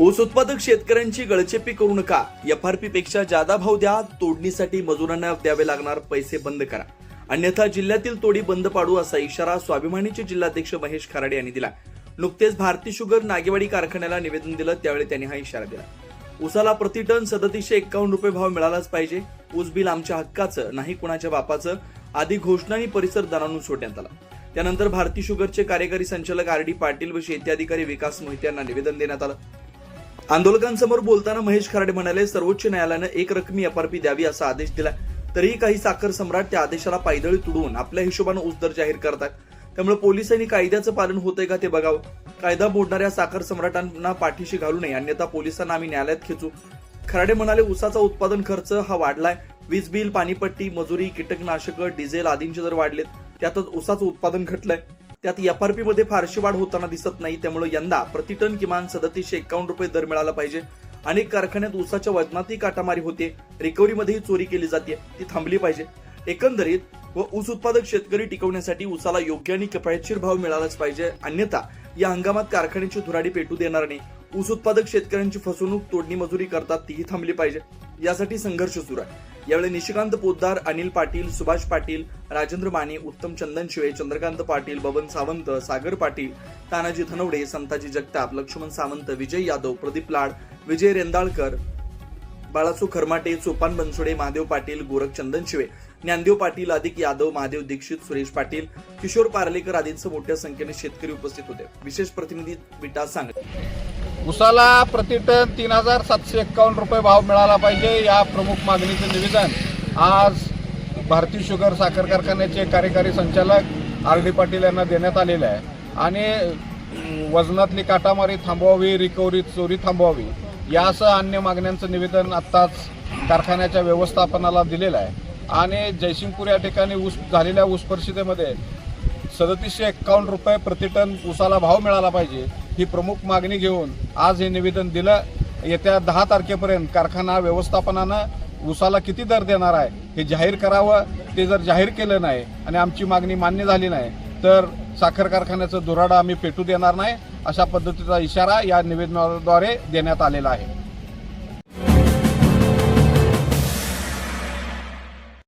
ऊस उत्पादक शेतकऱ्यांची गळचेपी करू नका. एफआरपी पेक्षा जादा भाव द्या तोडणीसाठी मजुरांना द्यावे लागणार पैसे बंद करा. अन्यथा जिल्ह्यातील तोडी बंद पाडू असा इशारा स्वाभिमानीचे जिल्हाध्यक्ष महेश खराडे यांनी दिला. नुकतेच भारती शुगर नागेवाडी कारखान्याला निवेदन दिलं त्यावेळी त्यांनी हा इशारा दिला. ऊसाला प्रति टन सदतीसशे एक्कावन्न रुपये भाव मिळालाच पाहिजे. ऊस बिल आमच्या हक्काचं नाही कुणाच्या बापाचं. आदी घोषणा आणि परिसर दरानून सोडण्यात आला. त्यानंतर भारती शुगरचे कार्यकारी संचालक आर डी पाटील व शेती अधिकारी विकास मोहिते यांना निवेदन देण्यात आलं. आंदोलकांसमोर बोलताना महेश खराडे म्हणाले सर्वोच्च न्यायालयानं एक रकमी एफआरपी द्यावी असा आदेश दिला तरीही काही साखर सम्राट त्या आदेशाला पायदळी तुडवून आपल्या हिशोबानं ऊस जाहीर करतात. त्यामुळे पोलिसांनी कायद्याचं पालन होतंय का ते बघावं. कायदा मोडणाऱ्या साखर सम्राटांना पाठीशी घालू नये अन्यथा पोलिसांना आम्ही न्यायालयात खेचू. खराडे म्हणाले ऊसाचा उत्पादन खर्च हा वाढलाय. वीज बिल पाणीपट्टी मजुरी कीटकनाशकं डिझेल आदींचे दर वाढलेत. त्यातच ऊसाचं उत्पादन घटलंय. त्यात एफआरपी मध्ये फारशी वाढ होताना दिसत नाही त्यामुळे यंदा प्रतिटन किमान सदतीसशे एक्कावन्न रुपये दर मिळाला पाहिजे. अनेक कारखान्यात ऊसाच्या वजनातही काटामारी होते. रिकव्हरीमध्येही चोरी केली जाते ती थांबली पाहिजे. एकंदरीत व ऊस उत्पादक शेतकरी टिकवण्यासाठी ऊसाला योग्य आणि किफायतशीर भाव मिळालाच पाहिजे. अन्यथा या हंगामात कारखान्याची धुराडी पेटू देणार नाही. ऊस उत्पादक शेतकऱ्यांची फसवणूक तोडणी मजुरी करतात तीही थांबली पाहिजे. यासाठी संघर्ष सुरू आहे. यावेळी निशिकांत पोद्दार अनिल पाटील सुभाष पाटील राजेंद्र माने उत्तम चंदन शिवे चंद्रकांत पाटील बबन सावंत सागर पाटील तानाजी धनवडे संताजी जगताप लक्ष्मण सावंत विजय यादव प्रदीप लाड विजय रेंदाळकर बाळासू खरमाटे चोपान बनसोडे महादेव पाटील गोरख चंदन शिवे ज्ञानदेव पाटील अधिक यादव महादेव दीक्षित सुरेश पाटील किशोर पार्लेकर आदींसह मोठ्या संख्येने शेतकरी उपस्थित होते. विशेष प्रतिनिधी विटा सांगत. उसाला प्रतिटन तीन हजार सातशे एक्कावन्न रुपये भाव मिळाला पाहिजे या प्रमुख मागणीचं निवेदन. आज भारती शुगर साखर कारखान्याचे कार्यकारी संचालक आर डी पाटील यांना देण्यात आलेलं आहे. आणि वजनातली काटामारी थांबवावी रिकव्हरी चोरी थांबवावी यासह अन्य मागण्यांचं निवेदन आत्ताच कारखान्याच्या व्यवस्थापनाला दिलेलं आहे. आणि जयसिंगपूर या ठिकाणी ऊस झालेल्या ऊस परिषदेमध्ये सदतीसशे एक्कावन्न रुपये प्रतिटन ऊसाला भाव मिळाला पाहिजे ही प्रमुख मागणी घेऊन आज हे निवेदन दिलं. येत्या दहा तारखेपर्यंत कारखाना व्यवस्थापनानं ऊसाला किती दर देणार आहे हे जाहीर करावं. ते जर जाहीर केलं नाही आणि आमची मागणी मान्य झाली नाही तर साखर कारखान्याचं दुराडा आम्ही पेटू देणार नाही अशा पद्धतीचा इशारा या निवेदनाद्वारे देण्यात आलेला आहे.